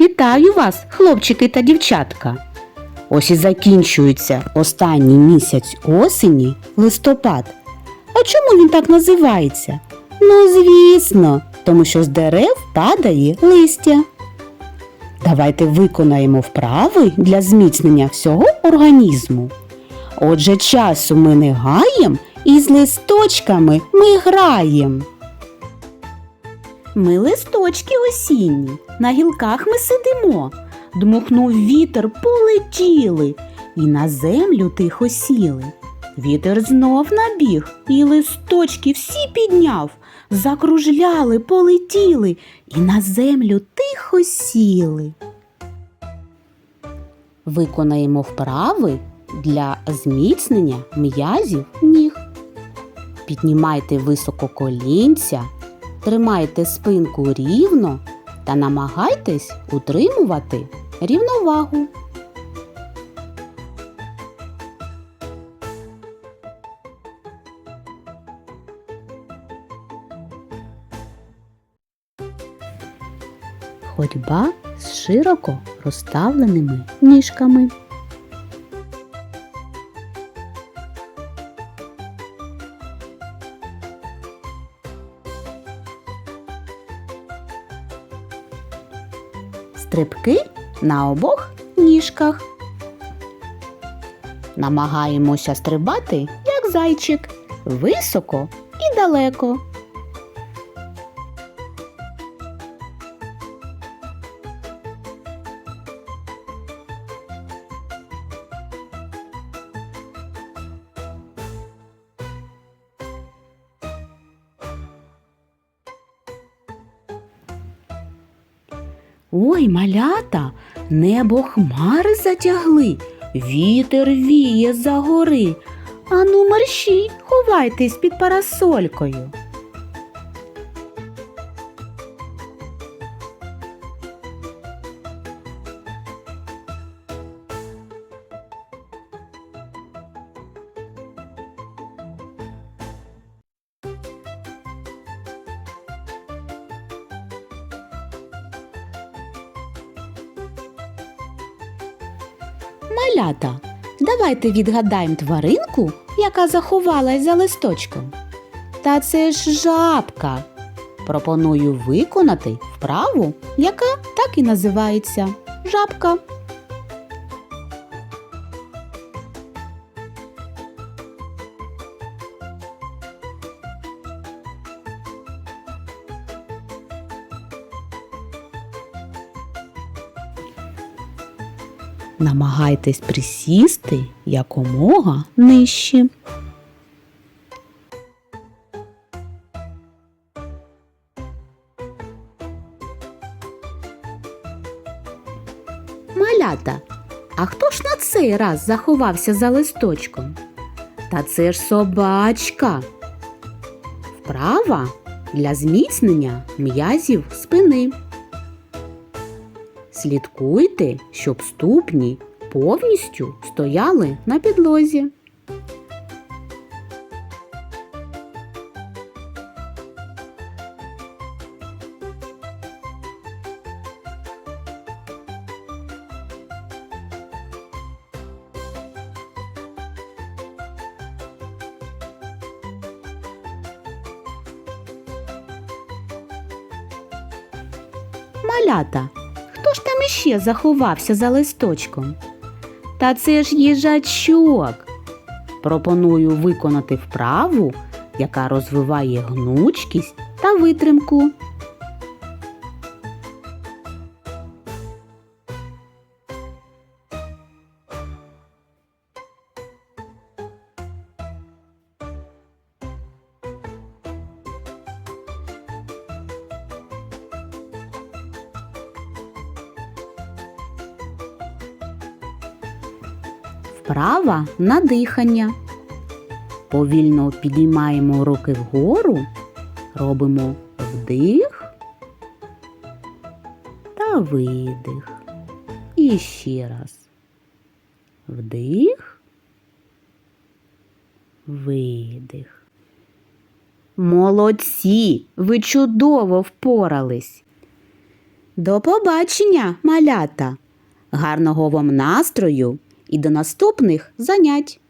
Вітаю вас, хлопчики та дівчатка. Ось і закінчується останній місяць осені листопад. А чому він так називається? Ну, звісно, тому що з дерев падає листя. Давайте виконаємо вправи для зміцнення всього організму. Отже, часу ми не гаєм і з листочками ми граєм. Ми листочки осінні, на гілках ми сидимо. Дмухнув вітер, полетіли, і на землю тихо сіли. Вітер знов набіг, і листочки всі підняв, закружляли, полетіли, і на землю тихо сіли. Виконаємо вправи для зміцнення м'язів ніг. Піднімайте високо колінця, тримайте спинку рівно та намагайтесь утримувати рівновагу. Ходьба з широко розставленими ніжками. Стрибки на обох ніжках. Намагаємося стрибати, як зайчик, високо і далеко. Ой, малята, небо хмари затягли, вітер віє за гори. Ану, мерщій, ховайтесь під парасолькою. Малята, давайте відгадаємо тваринку, яка заховалась за листочком. Та це ж жабка. Пропоную виконати вправу, яка так і називається жабка. Намагайтесь присісти якомога нижче. Малята, а хто ж на цей раз заховався за листочком? Та це ж собачка. Вправа для зміцнення м'язів спини. Слідкуйте, щоб ступні повністю стояли на підлозі. Малята, хто ж там іще заховався за листочком? Та це ж їжачок. Пропоную виконати вправу, яка розвиває гнучкість та витримку. Вправа на дихання. Повільно підіймаємо руки вгору, робимо вдих та видих. І ще раз. Вдих. Видих. Молодці! Ви чудово впорались. До побачення, малята! Гарного вам настрою і до наступних занять!